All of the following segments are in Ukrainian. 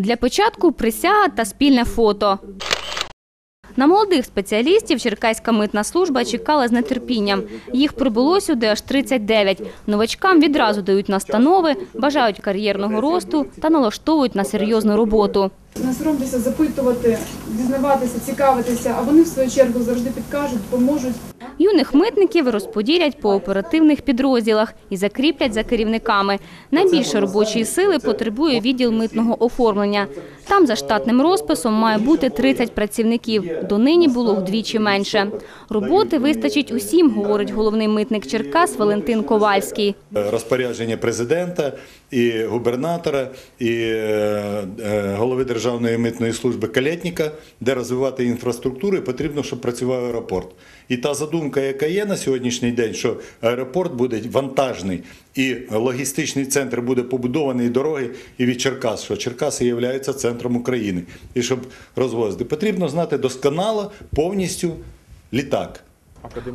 Для початку присяга та спільне фото. На молодих спеціалістів Черкаська митна служба чекала з нетерпінням. Їх прибуло сюди аж 39. Новачкам відразу дають настанови, бажають кар'єрного росту та налаштовують на серйозну роботу. Не соромтеся запитувати, дізнаватися, цікавитися, а вони в свою чергу завжди підкажуть, допоможуть. Юних митників розподілять по оперативних підрозділах і закріплять за керівниками. Найбільше робочої сили потребує відділ митного оформлення. Там за штатним розписом має бути 30 працівників. Донині було вдвічі менше. Роботи вистачить усім, говорить головний митник Черкас Валентин Ковальський. розпорядження президента і губернатора, і е, е, голови Державної митної служби Калєтніка, де розвивати інфраструктуру, потрібно, щоб працював аеропорт. І та задумка, яка є на сьогоднішній день, що аеропорт буде вантажний і логістичний центр буде побудований і дороги і від Черкас, що Черкаси являються центром України. І щоб розвозити, потрібно знати досконало повністю літак.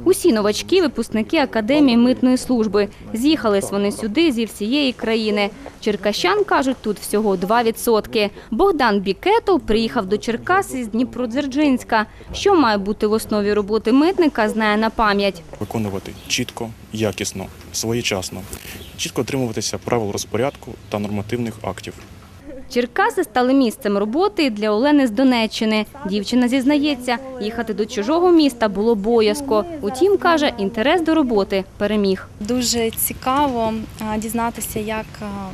Усі новачки – випускники Академії митної служби. З'їхались вони сюди зі всієї країни. Черкащан, кажуть, тут всього 2%. Богдан Бікетов приїхав до Черкас із Дніпродзержинська. Що має бути в основі роботи митника, знає на пам'ять. виконувати чітко, якісно, своєчасно, чітко дотримуватися правил розпорядку та нормативних актів. Черкаси стали місцем роботи для Олени з Донеччини. Дівчина зізнається, їхати до чужого міста було боязко. Утім, каже, інтерес до роботи переміг. Дуже цікаво дізнатися, як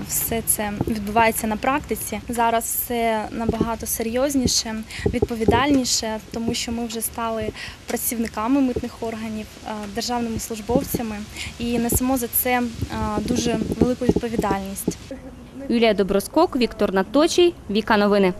все це відбувається на практиці. Зараз все набагато серйозніше, відповідальніше, тому що ми вже стали працівниками митних органів, державними службовцями і несемо за це дуже велику відповідальність. Юлія Доброскок, Віктор Наточий, Віка Новини.